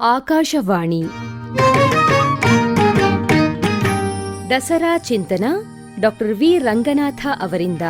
ಆಕಾಶವಾಣಿ. ದಸರಾ ಚಿಂತನ doctor V Ranganatha ಅವರಿಂದ.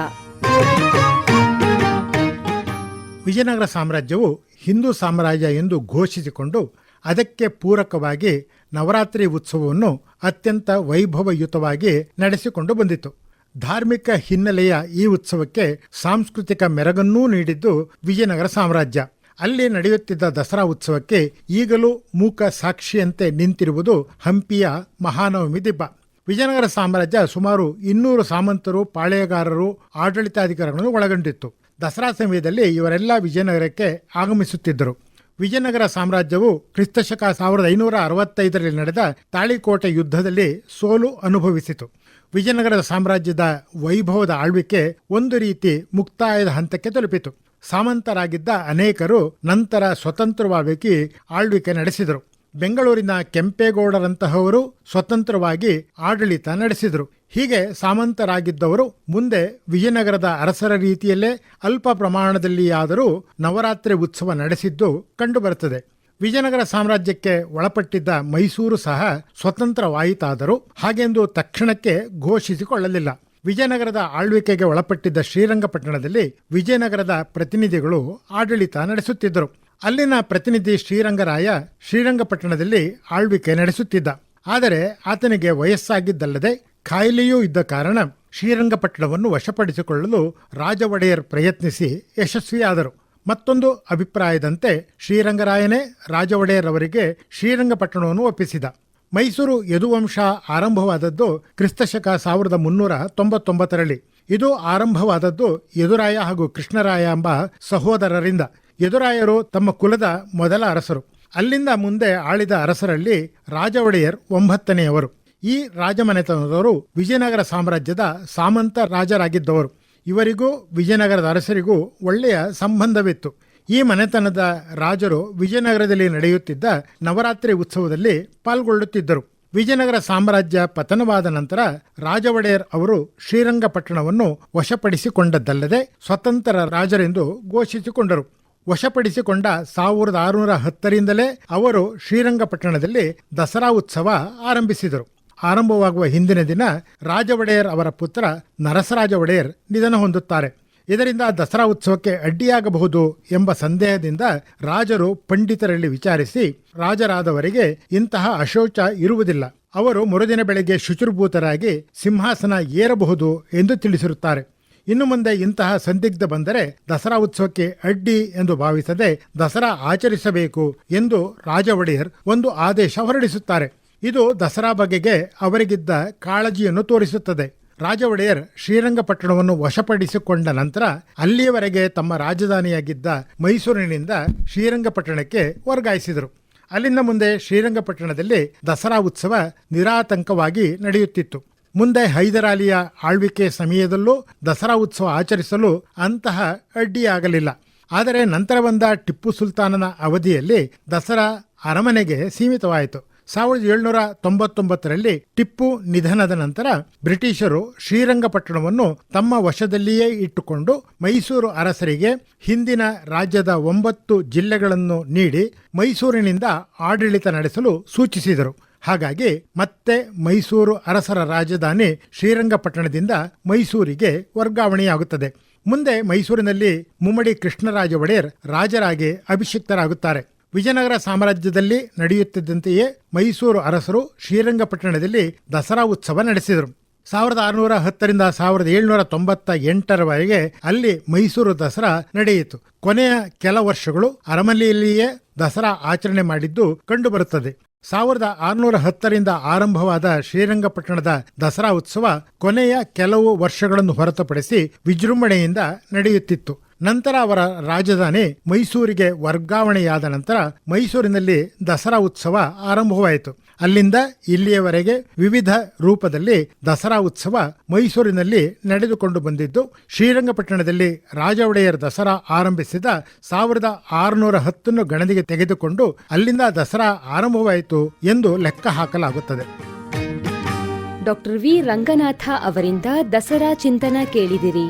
ವಿಜಯನಗರ ಸಾಮ್ರಾಜ್ಯವು ಹಿಂದೂ ಸಾಮ್ರಾಜ್ಯ ಎಂದು ಘೋಷಿಸಿಕೊಂಡು ಅದಕ್ಕೆ ಪೂರಕವಾಗಿ ನವರಾತ್ರಿ ಉತ್ಸವವನ್ನು ಅತ್ಯಂತ ವೈಭವಯುತವಾಗಿ ನಡೆಸಿಕೊಂಡು ಬಂದಿತು. ಧಾರ್ಮಿಕ ಹಿನ್ನೆಲೆಯ ಈ ಉತ್ಸವಕ್ಕೆ ಸಾಂಸ್ಕೃತಿಕ ಮೆರಗನ್ನೂ ನೀಡಿದ್ದು ವಿಜಯನಗರ ಸಾಮ್ರಾಜ್ಯ. ಅಲ್ಲಿ ನಡೆಯುತ್ತಿದ್ದ ದಸರಾ ಉತ್ಸವಕ್ಕೆ ಈಗಲೂ ಮೂಕ ಸಾಕ್ಷಿಯಂತೆ ನಿಂತಿರುವುದು ಹಂಪಿಯ ಮಹಾನವಮಿ ದಿಬ್ಬ. ವಿಜಯನಗರ ಸಾಮ್ರಾಜ್ಯ ಸುಮಾರು ಇನ್ನೂರು ಸಾಮಂತರು, ಪಾಳೆಯಗಾರರು, ಆಡಳಿತಾಧಿಕಾರಿಗಳನ್ನು ಒಳಗೊಂಡಿತ್ತು. ದಸರಾ ಸಮಯದಲ್ಲಿ ಇವರೆಲ್ಲ ವಿಜಯನಗರಕ್ಕೆ ಆಗಮಿಸುತ್ತಿದ್ದರು. ವಿಜಯನಗರ ಸಾಮ್ರಾಜ್ಯವು ಕ್ರಿಸ್ತಶಕ ಸಾವಿರದ ಐನೂರ ಅರವತ್ತೈದರಲ್ಲಿ ನಡೆದ ತಾಳಿಕೋಟೆ ಯುದ್ಧದಲ್ಲಿ ಸೋಲು ಅನುಭವಿಸಿತು. ವಿಜಯನಗರ ಸಾಮ್ರಾಜ್ಯದ ವೈಭವದ ಆಳ್ವಿಕೆ ಒಂದು ರೀತಿ ಮುಕ್ತಾಯದ ಹಂತಕ್ಕೆ ತಲುಪಿತು. ಸಾಮಂತರಾಗಿದ್ದ ಅನೇಕರು ನಂತರ ಸ್ವತಂತ್ರವಾಗಿ ಆಳ್ವಿಕೆ ನಡೆಸಿದರು. ಬೆಂಗಳೂರಿನ ಕೆಂಪೇಗೌಡರಂತಹವರು ಸ್ವತಂತ್ರವಾಗಿ ಆಡಳಿತ ನಡೆಸಿದರು. ಹೀಗೆ ಸಾಮಂತರಾಗಿದ್ದವರು ಮುಂದೆ ವಿಜಯನಗರದ ಅರಸರ ರೀತಿಯಲ್ಲೇ ಅಲ್ಪ ಪ್ರಮಾಣದಲ್ಲಿಯಾದರೂ ನವರಾತ್ರಿ ಉತ್ಸವ ನಡೆಸಿದ್ದು ಕಂಡುಬರುತ್ತದೆ. ವಿಜಯನಗರ ಸಾಮ್ರಾಜ್ಯಕ್ಕೆ ಒಳಪಟ್ಟಿದ್ದ ಮೈಸೂರು ಸಹ ಸ್ವತಂತ್ರವಾಯಿತಾದರೂ ಹಾಗೆಂದು ತಕ್ಷಣಕ್ಕೆ ಘೋಷಿಸಿಕೊಳ್ಳಲಿಲ್ಲ. ವಿಜಯನಗರದ ಆಳ್ವಿಕೆಗೆ ಒಳಪಟ್ಟಿದ್ದ ಶ್ರೀರಂಗಪಟ್ಟಣದಲ್ಲಿ ವಿಜಯನಗರದ ಪ್ರತಿನಿಧಿಗಳು ಆಡಳಿತ ನಡೆಸುತ್ತಿದ್ದರು. ಅಲ್ಲಿನ ಪ್ರತಿನಿಧಿ ಶ್ರೀರಂಗರಾಯ ಶ್ರೀರಂಗಪಟ್ಟಣದಲ್ಲಿ ಆಳ್ವಿಕೆ ನಡೆಸುತ್ತಿದ್ದ. ಆದರೆ ಆತನಿಗೆ ವಯಸ್ಸಾಗಿದ್ದಲ್ಲದೆ ಖಾಯಿಲೆಯೂ ಇದ್ದ ಕಾರಣ ಶ್ರೀರಂಗಪಟ್ಟಣವನ್ನು ವಶಪಡಿಸಿಕೊಳ್ಳಲು ರಾಜ ಒಡೆಯರ್ ಪ್ರಯತ್ನಿಸಿ ಯಶಸ್ವಿಯಾದರು. ಮತ್ತೊಂದು ಅಭಿಪ್ರಾಯದಂತೆ ಶ್ರೀರಂಗರಾಯನೇ ರಾಜ ಒಡೆಯರ್ ಅವರಿಗೆ ಶ್ರೀರಂಗಪಟ್ಟಣವನ್ನು ಒಪ್ಪಿಸಿದ. ಮೈಸೂರು ಯದುವಂಶ ಆರಂಭವಾದದ್ದು ಕ್ರಿಸ್ತಶಕ ಸಾವಿರದ ಮುನ್ನೂರ ತೊಂಬತ್ತೊಂಬತ್ತರಲ್ಲಿ. ಇದು ಆರಂಭವಾದದ್ದು ಯದುರಾಯ ಹಾಗೂ ಕೃಷ್ಣರಾಯ ಎಂಬ ಸಹೋದರರಿಂದ. ಯದುರಾಯರು ತಮ್ಮ ಕುಲದ ಮೊದಲ ಅರಸರು. ಅಲ್ಲಿಂದ ಮುಂದೆ ಆಳಿದ ಅರಸರಲ್ಲಿ ರಾಜ ಒಡೆಯರ್ ಒಂಬತ್ತನೆಯವರು. ಈ ರಾಜಮನೆತನದವರು ವಿಜಯನಗರ ಸಾಮ್ರಾಜ್ಯದ ಸಾಮಂತ ರಾಜರಾಗಿದ್ದವರು. ಇವರಿಗೂ ವಿಜಯನಗರದ ಅರಸರಿಗೂ ಒಳ್ಳೆಯ ಸಂಬಂಧವಿತ್ತು. ಈ ಮನೆತನದ ರಾಜರು ವಿಜಯನಗರದಲ್ಲಿ ನಡೆಯುತ್ತಿದ್ದ ನವರಾತ್ರಿ ಉತ್ಸವದಲ್ಲಿ ಪಾಲ್ಗೊಳ್ಳುತ್ತಿದ್ದರು. ವಿಜಯನಗರ ಸಾಮ್ರಾಜ್ಯ ಪತನವಾದ ನಂತರ ರಾಜ ಒಡೆಯರ್ ಅವರು ಶ್ರೀರಂಗಪಟ್ಟಣವನ್ನು ವಶಪಡಿಸಿಕೊಂಡದ್ದಲ್ಲದೆ ಸ್ವತಂತ್ರ ರಾಜರೆಂದು ಘೋಷಿಸಿಕೊಂಡರು. ವಶಪಡಿಸಿಕೊಂಡ ಸಾವಿರದ ಆರುನೂರ ಹತ್ತರಿಂದಲೇ ಅವರು ಶ್ರೀರಂಗಪಟ್ಟಣದಲ್ಲಿ ದಸರಾ ಉತ್ಸವ ಆರಂಭಿಸಿದರು. ಆರಂಭವಾಗುವ ಹಿಂದಿನ ದಿನ ರಾಜ ಒಡೆಯರ್ ಅವರ ಪುತ್ರ ನರಸರಾಜ ಒಡೆಯರ್ ನಿಧನ ಹೊಂದುತ್ತಾರೆ. ಇದರಿಂದ ದಸರಾ ಉತ್ಸವಕ್ಕೆ ಅಡ್ಡಿಯಾಗಬಹುದು ಎಂಬ ಸಂದೇಹದಿಂದ ರಾಜರು ಪಂಡಿತರಲ್ಲಿ ವಿಚಾರಿಸಿ ರಾಜರಾದವರಿಗೆ ಇಂತಹ ಅಶೋಚ ಇರುವುದಿಲ್ಲ. ಅವರು ಮರುದಿನ ಬೆಳಗ್ಗೆ ಶುಚಿರ್ಭೂತರಾಗಿ ಸಿಂಹಾಸನ ಏರಬಹುದು ಎಂದು ತಿಳಿಸಿರುತ್ತಾರೆ. ಇನ್ನು ಮುಂದೆ ಇಂತಹ ಸಂದಿಗ್ಧ ಬಂದರೆ ದಸರಾ ಉತ್ಸವಕ್ಕೆ ಅಡ್ಡಿ ಎಂದು ಭಾವಿಸದೆ ದಸರಾ ಆಚರಿಸಬೇಕು ಎಂದು ರಾಜ ಒಡೆಯರ್ ಒಂದು ಆದೇಶ ಹೊರಡಿಸುತ್ತಾರೆ. ಇದು ದಸರಾ ಬಗೆಗೆ ಅವರಿಗಿದ್ದ ಕಾಳಜಿಯನ್ನು ತೋರಿಸುತ್ತದೆ. ರಾಜ ಒಡೆಯರ್ ಶ್ರೀರಂಗಪಟ್ಟಣವನ್ನು ವಶಪಡಿಸಿಕೊಂಡ ನಂತರ ಅಲ್ಲಿಯವರೆಗೆ ತಮ್ಮ ರಾಜಧಾನಿಯಾಗಿದ್ದ ಮೈಸೂರಿನಿಂದ ಶ್ರೀರಂಗಪಟ್ಟಣಕ್ಕೆ ವರ್ಗಾಯಿಸಿದರು. ಅಲ್ಲಿಂದ ಮುಂದೆ ಶ್ರೀರಂಗಪಟ್ಟಣದಲ್ಲಿ ದಸರಾ ಉತ್ಸವ ನಿರಾತಂಕವಾಗಿ ನಡೆಯುತ್ತಿತ್ತು. ಮುಂದೆ ಹೈದರಾಲಿಯ ಆಳ್ವಿಕೆ ಸಮಯದಲ್ಲೂ ದಸರಾ ಉತ್ಸವ ಆಚರಿಸಲು ಅಂತಹ ಅಡ್ಡಿಯಾಗಲಿಲ್ಲ. ಆದರೆ ನಂತರ ಬಂದ ಟಿಪ್ಪು ಸುಲ್ತಾನನ ಅವಧಿಯಲ್ಲಿ ದಸರಾ ಅರಮನೆಗೆ ಸೀಮಿತವಾಯಿತು. ಸಾವಿರದ ಏಳ್ನೂರ ತೊಂಬತ್ತೊಂಬತ್ತರಲ್ಲಿ ಟಿಪ್ಪು ನಿಧನದ ನಂತರ ಬ್ರಿಟಿಷರು ಶ್ರೀರಂಗಪಟ್ಟಣವನ್ನು ತಮ್ಮ ವಶದಲ್ಲಿಯೇ ಇಟ್ಟುಕೊಂಡು ಮೈಸೂರು ಅರಸರಿಗೆ ಹಿಂದಿನ ರಾಜ್ಯದ ಒಂಬತ್ತು ಜಿಲ್ಲೆಗಳನ್ನು ನೀಡಿ ಮೈಸೂರಿನಿಂದ ಆಡಳಿತ ನಡೆಸಲು ಸೂಚಿಸಿದರು. ಹಾಗಾಗಿ ಮತ್ತೆ ಮೈಸೂರು ಅರಸರ ರಾಜಧಾನಿ ಶ್ರೀರಂಗಪಟ್ಟಣದಿಂದ ಮೈಸೂರಿಗೆ ವರ್ಗಾವಣೆಯಾಗುತ್ತದೆ. ಮುಂದೆ ಮೈಸೂರಿನಲ್ಲಿ ಮುಮ್ಮಡಿ ಕೃಷ್ಣರಾಜ ಒಡೆಯರ್ ರಾಜರಾಗಿ ಅಭಿಷಿಕ್ತರಾಗುತ್ತಾರೆ. ವಿಜಯನಗರ ಸಾಮ್ರಾಜ್ಯದಲ್ಲಿ ನಡೆಯುತ್ತಿದ್ದಂತೆಯೇ ಮೈಸೂರು ಅರಸರು ಶ್ರೀರಂಗಪಟ್ಟಣದಲ್ಲಿ ದಸರಾ ಉತ್ಸವ ನಡೆಸಿದರು. ಸಾವಿರದ ಆರುನೂರ ಹತ್ತರಿಂದ ಸಾವಿರದ ಏಳುನೂರ ತೊಂಬತ್ತ ಎಂಟರವರೆಗೆ ಅಲ್ಲಿ ಮೈಸೂರು ದಸರಾ ನಡೆಯಿತು. ಕೊನೆಯ ಕೆಲ ವರ್ಷಗಳು ಅರಮನೆಯಲ್ಲಿಯೇ ದಸರಾ ಆಚರಣೆ ಮಾಡಿದ್ದು ಕಂಡುಬರುತ್ತದೆ. ಸಾವಿರದ ಆರುನೂರ ಹತ್ತರಿಂದ ಆರಂಭವಾದ ಶ್ರೀರಂಗಪಟ್ಟಣದ ದಸರಾ ಉತ್ಸವ ಕೊನೆಯ ಕೆಲವು ವರ್ಷಗಳನ್ನು ಹೊರತುಪಡಿಸಿ ವಿಜೃಂಭಣೆಯಿಂದ ನಡೆಯುತ್ತಿತ್ತು. ನಂತರ ಅವರ ರಾಜಧಾನಿ ಮೈಸೂರಿಗೆ ವರ್ಗಾವಣೆಯಾದ ನಂತರ ಮೈಸೂರಿನಲ್ಲಿ ದಸರಾ ಉತ್ಸವ ಆರಂಭವಾಯಿತು. ಅಲ್ಲಿಂದ ಇಲ್ಲಿಯವರೆಗೆ ವಿವಿಧ ರೂಪದಲ್ಲಿ ದಸರಾ ಉತ್ಸವ ಮೈಸೂರಿನಲ್ಲಿ ನಡೆದುಕೊಂಡು ಬಂದಿದ್ದು, ಶ್ರೀರಂಗಪಟ್ಟಣದಲ್ಲಿ ರಾಜ ಒಡೆಯರ್ ದಸರಾ ಆರಂಭಿಸಿದ ಸಾವಿರದ ಆರುನೂರ ಹತ್ತನ್ನು ಗಣನೆಗೆ ತೆಗೆದುಕೊಂಡು ಅಲ್ಲಿಂದ ದಸರಾ ಆರಂಭವಾಯಿತು ಎಂದು ಲೆಕ್ಕ ಹಾಕಲಾಗುತ್ತದೆ. ಡಾಕ್ಟರ್ ವಿ ರಂಗನಾಥ ಅವರಿಂದ ದಸರಾ ಚಿಂತನ ಕೇಳಿದಿರಿ.